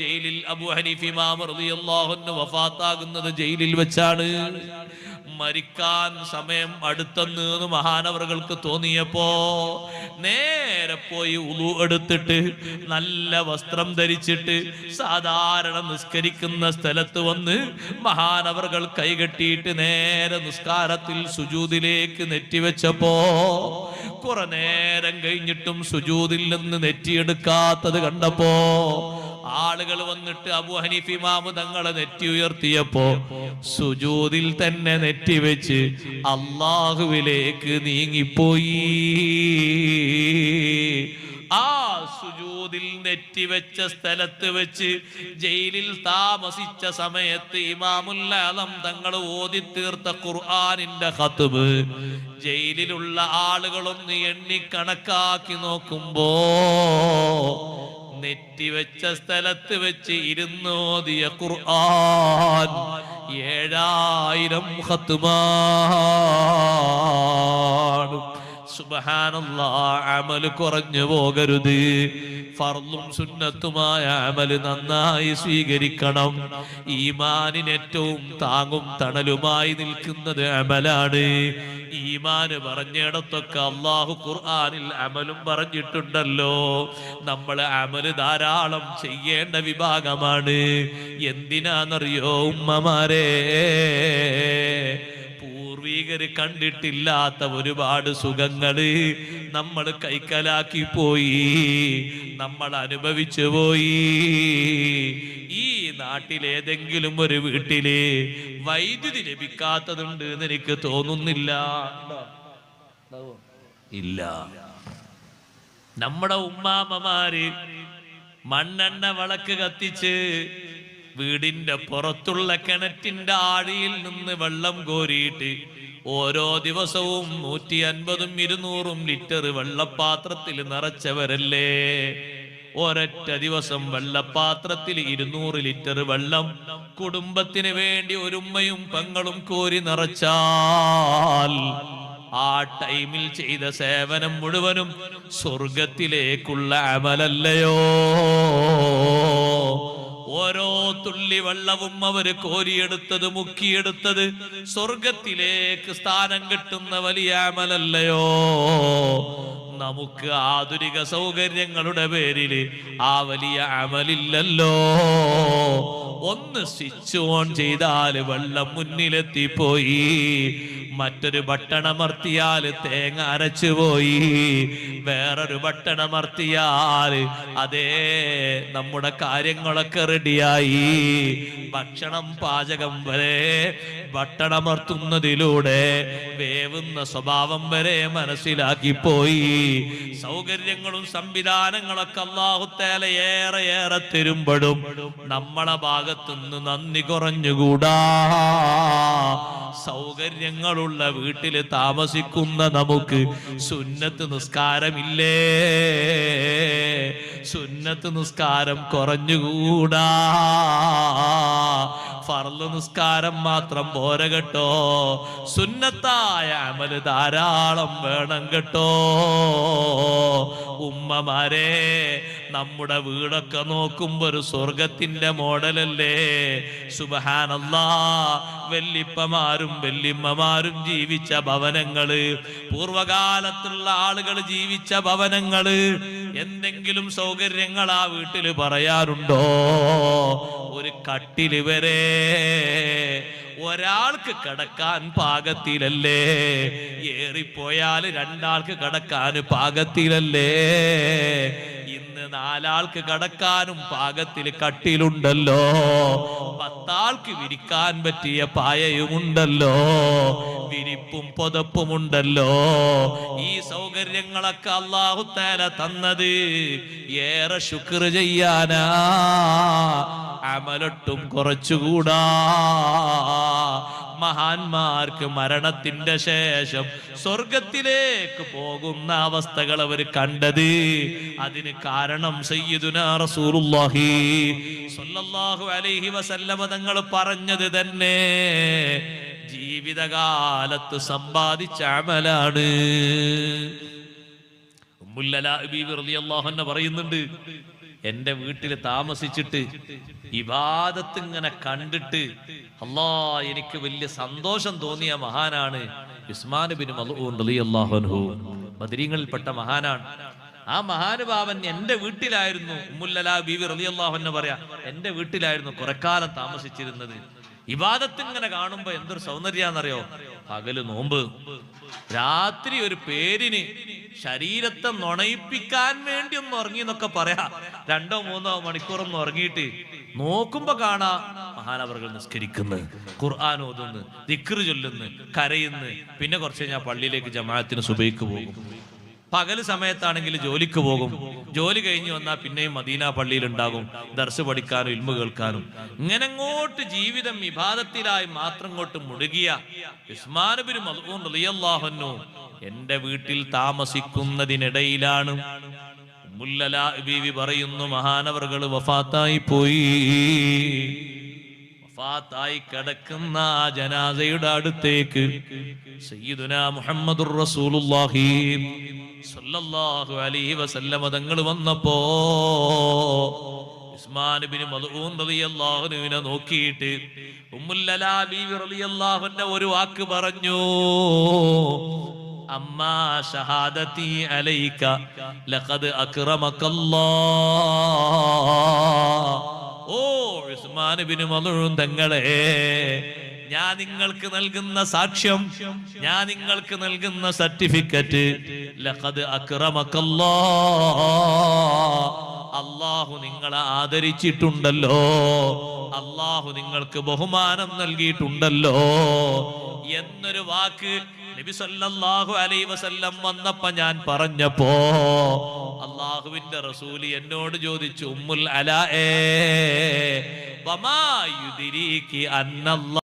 ജയിലിൽ അബു ഹനീഫ് ഇമാം വഫാത്താകുന്നത് ജയിലിൽ വെച്ചാണ്. മരിക്കാൻ സമയം അടുത്തെന്ന് മഹാനവറുകൾക്ക് തോന്നിയപ്പോ നേരെ പോയി ഉളു എടുത്തിട്ട് നല്ല വസ്ത്രം ധരിച്ചിട്ട് സാധാരണ നിസ്കരിക്കുന്ന സ്ഥലത്ത് വന്ന് മഹാനവറുകൾ കൈകെട്ടിയിട്ട് നേരെ നിസ്കാരത്തിൽ സുജൂതിലേക്ക് നെറ്റിവെച്ചപ്പോ കുറെ നേരം കഴിഞ്ഞിട്ടും സുജൂതിൽ നിന്ന് നെറ്റിയെടുക്കാത്തത് കണ്ടപ്പോ ആളുകൾ വന്നിട്ട് അബു ഹനീഫ് ഇമാമ് തങ്ങളെ നെറ്റി ഉയർത്തിയപ്പോ സുജൂതിൽ തന്നെ നെറ്റി വെച്ച് അള്ളാഹുവിലേക്ക് നീങ്ങിപ്പോയി. ആ സുജൂദിൽ നെറ്റിവെച്ച സ്ഥലത്ത് വെച്ച് ജയിലിൽ താമസിച്ച സമയത്ത് ഇമാമുല്ലാലം തങ്ങൾ ഓതി തീർത്ത ഖുർആാനിന്റെ ഹത്തുബ് ജയിലിലുള്ള ആളുകളൊന്ന് എണ്ണി കണക്കാക്കി നോക്കുമ്പോ നെറ്റിവെച്ച സ്ഥലത്ത് വെച്ച് ഇരുന്നോതിയ ഖുർആൻ ഏഴായിരം ഹത്തുമാണ് സുബഹാനല്ലാ അമൽ കുറഞ്ഞു പോകരുത്. ഫർളും സുന്നത്തുമായ അമൽ നന്നായി സ്വീകരിക്കണം. ഈമാനിന് ഏറ്റവും താങ്ങും തണലുമായി നിൽക്കുന്നത് അമലാണ്. ഈമാന് പറഞ്ഞിടത്തൊക്കെ അള്ളാഹു ഖുർആാനിൽ അമലും പറഞ്ഞിട്ടുണ്ടല്ലോ. നമ്മൾ അമൽ ധാരാളം ചെയ്യേണ്ട വിഭാഗമാണ്. എന്തിനാന്നറിയോ ഉമ്മമാരെ? പൂർവീകര് കണ്ടിട്ടില്ലാത്ത ഒരുപാട് സുഖങ്ങൾ നമ്മൾ കൈക്കലാക്കി പോയി. നമ്മൾ അനുഭവിച്ചു പോയി. ഈ നാട്ടിലേതെങ്കിലും ഒരു വീട്ടിൽ വൈദ്യുതി ലഭിക്കാത്തതുണ്ട് എന്ന് എനിക്ക് തോന്നുന്നില്ല. ഇല്ല. നമ്മുടെ ഉമ്മാമ്മമാര് മണ്ണെണ്ണ വിളക്ക് കത്തിച്ച് വീടിന്റെ പുറത്തുള്ള കിണറ്റിന്റെ ആഴിയിൽ നിന്ന് വെള്ളം കോരിയിട്ട് ഓരോ ദിവസവും നൂറ്റി അൻപതും ഇരുന്നൂറും ലിറ്റർ വെള്ളപ്പാത്രത്തിൽ നിറച്ചവരല്ലേ? ഒരൊറ്റ ദിവസം വെള്ളപ്പാത്രത്തിൽ ഇരുന്നൂറ് ലിറ്റർ വെള്ളം കുടുംബത്തിന് വേണ്ടി ഒരുമ്മയും പെങ്ങളും കോരി നിറച്ചാൽ ആ ടൈമിൽ ചെയ്ത സേവനം മുഴുവനും സ്വർഗത്തിലേക്കുള്ള അമലല്ലയോ? ഓരോ തുള്ളി വെള്ളവും അവർ കോരിയെടുത്തത് മുക്കിയെടുത്തത്. സ്വർഗത്തിലേക്ക് സ്ഥാനം കിട്ടുന്ന വലിയ അമലല്ലയോ? നമുക്ക് ആധുനിക സൗകര്യങ്ങളുടെ പേരിൽ ആ വലിയ അമലില്ലല്ലോ. ഒന്ന് സ്വിച്ച് ഓൺ ചെയ്താൽ വെള്ളം മുന്നിലെത്തിപ്പോയി. മറ്റൊരു ബട്ടണമർത്തിയാൽ തേങ്ങ അരച്ചുപോയി വേറൊരു ബട്ടണമർത്തിയാൽ അതേ നമ്മുടെ കാര്യങ്ങളൊക്കെ റെഡിയായി. ഭക്ഷണം പാചകം വരെ ബട്ടണമർത്തുന്നതിലൂടെ വേവുന്ന സ്വഭാവം വരെ മനസ്സിലാക്കിപ്പോയി. സൗകര്യങ്ങളും സംവിധാനങ്ങളൊക്കെ അള്ളാഹുത്തേല ഏറെ ഏറെ തരുമ്പോഴും നമ്മളെ ഭാഗത്തുനിന്ന് നന്ദി കുറഞ്ഞുകൂടാ. സൗകര്യങ്ങളുള്ള വീട്ടിൽ താമസിക്കുന്ന നമുക്ക് സുന്നത്ത് നിസ്കാരമില്ലേ? സുന്നത്ത് നിസ്കാരം കുറഞ്ഞുകൂടാ. ഫർൾ നിസ്കാരം മാത്രം പോര കേട്ടോ. സുന്നത്തായ അമൽ ധാരാളം വേണം കേട്ടോ. ഉമ്മമാരെ നമ്മുടെ വീടൊക്കെ നോക്കുമ്പോ ഒരു സ്വർഗത്തിന്റെ മോഡലല്ലേ? സുബഹാനല്ലാ. വെല്ലിപ്പമാരും വെല്ലിമ്മമാരും ജീവിച്ച ഭവനങ്ങൾ പൂർവകാലത്തുള്ള ആളുകൾ ജീവിച്ച ഭവനങ്ങൾ. എന്തെങ്കിലും സൗകര്യങ്ങൾ ആ വീട്ടിൽ പറയാറുണ്ടോ? ഒരു കട്ടിൽ വരെ ഒരാൾക്ക് കിടക്കാൻ പാകത്തിലല്ലേ? ഏറിപ്പോയാൽ രണ്ടാൾക്ക് കിടക്കാൻ പാകത്തിലല്ലേ? നാലാൾക്ക് കടക്കാനും പാകത്തിൽ കട്ടിലുണ്ടല്ലോ. പത്താൾക്ക് വിരിക്കാൻ പറ്റിയ പായയുമുണ്ടല്ലോ. വിരിപ്പും പുതപ്പുമുണ്ടല്ലോ. ഈ സൗകര്യങ്ങളൊക്കെ അള്ളാഹുത്താല തന്നത് ഏറെ ശുക്ർ ചെയ്യാനാ. അമലൊട്ടും കുറച്ചുകൂടാ. മഹാന്മാർക്ക് മരണത്തിന്റെ ശേഷം സ്വർഗത്തിലേക്ക് പോകുന്ന അവസ്ഥകൾ അവർ കണ്ടത്. അതിന് കാരണം റസൂലുള്ളാഹി സ്വല്ലല്ലാഹു അലൈഹി വസല്ലമ തങ്ങൾ പറഞ്ഞത് തന്നെ ജീവിതകാലത്ത് സമ്പാദിച്ച അമലാണ്. പറയുന്നുണ്ട് എന്റെ വീട്ടിൽ താമസിച്ചിട്ട് ഇബാദത്ത് ഇങ്ങനെ കണ്ടിട്ട് അല്ലാ എനിക്ക് വലിയ സന്തോഷം തോന്നിയ മഹാനാണ് ഉസ്മാൻ ബിൻ മലൂൻ അൻഹു. ബദരീങ്ങളിൽപ്പെട്ട മഹാനാണ്. ആ മഹാനുഭാവൻ എന്റെ വീട്ടിലായിരുന്നു. ഉമ്മുല്ലലാ ബീവി റളിയല്ലാഹു എന്ന് പറയാ എന്റെ വീട്ടിലായിരുന്നു കുറെ കാലം താമസിച്ചിരുന്നത്. ഇബാദത്ത് ഇങ്ങനെ കാണുമ്പോ എന്തൊരു സൗന്ദര്യാന്നറിയോ? പകൽ നോമ്പ്. രാത്രി ഒരു പേരിന് ശരീരത്തെ നുണയിപ്പിക്കാൻ വേണ്ടി ഒന്ന് ഉറങ്ങി എന്നൊക്കെ പറയാ. രണ്ടോ മൂന്നോ മണിക്കൂറൊന്നും ഉറങ്ങിയിട്ട് നോക്കുമ്പോ കാണാ മഹാനവറുകൾ നിസ്കരിക്കുന്നു ഖുർആൻ ഓതുന്നു ദിക്റ് ചൊല്ലുന്നു കരയുന്നു. പിന്നെ കുറച്ച് കഴിഞ്ഞാൽ പള്ളിയിലേക്ക് ജമാഅത്തിന് സുബൈക്ക് പോകും. പകൽ സമയത്താണെങ്കിൽ ജോലിക്ക് പോകും. ജോലി കഴിഞ്ഞു വന്നാൽ പിന്നെയും മദീന പള്ളിയിൽ ഉണ്ടാകും ദർശ പഠിക്കാനും ഇൽമ കേൾക്കാനും. ഇങ്ങനെ അങ്ങോട്ട് ജീവിതം വിവാദത്തിലായി മാത്രം കൊണ്ട് മുഴുകിയ ഉസ്മാനബിന് എന്റെ വീട്ടിൽ താമസിക്കുന്നതിനിടയിലാണ്. ബീവി പറയുന്നു മഹാനവറുകൾ വഫാത്തായി പോയി. വഫാത്തായി കിടക്കുന്ന ആ ജനാസയുടെ അടുത്തേക്ക്. സയ്യിദുന മുഹമ്മദുർ റസൂലുള്ളാഹി. സ്വല്ലല്ലാഹു അലൈഹി വസല്ലമ തങ്ങൾ വന്നപ്പോ നോക്കിയിട്ട് റളിയല്ലാഹുന്റെ ഒരു വാക്ക് പറഞ്ഞു അമ്മാ അലൈക ലഖദ് ഓ തങ്ങളെ ഞാൻ നിങ്ങൾക്ക് നൽകുന്ന സാക്ഷ്യം ഞാൻ നിങ്ങൾക്ക് നൽകുന്ന സർട്ടിഫിക്കറ്റ് ലഖദ് അള്ളാഹു നിങ്ങളെ ആദരിച്ചിട്ടുണ്ടല്ലോ. അള്ളാഹു നിങ്ങൾക്ക് ബഹുമാനം നൽകിയിട്ടുണ്ടല്ലോ. എന്നൊരു വാക്ക് നബി സല്ലല്ലാഹു അലൈഹി വസല്ലം വന്നപ്പോ ഞാൻ പറഞ്ഞപ്പോ അള്ളാഹുവിന്റെ റസൂൽ എന്നോട് ചോദിച്ചു ഉമ്മുൽ അലാ അന്നല്ലാ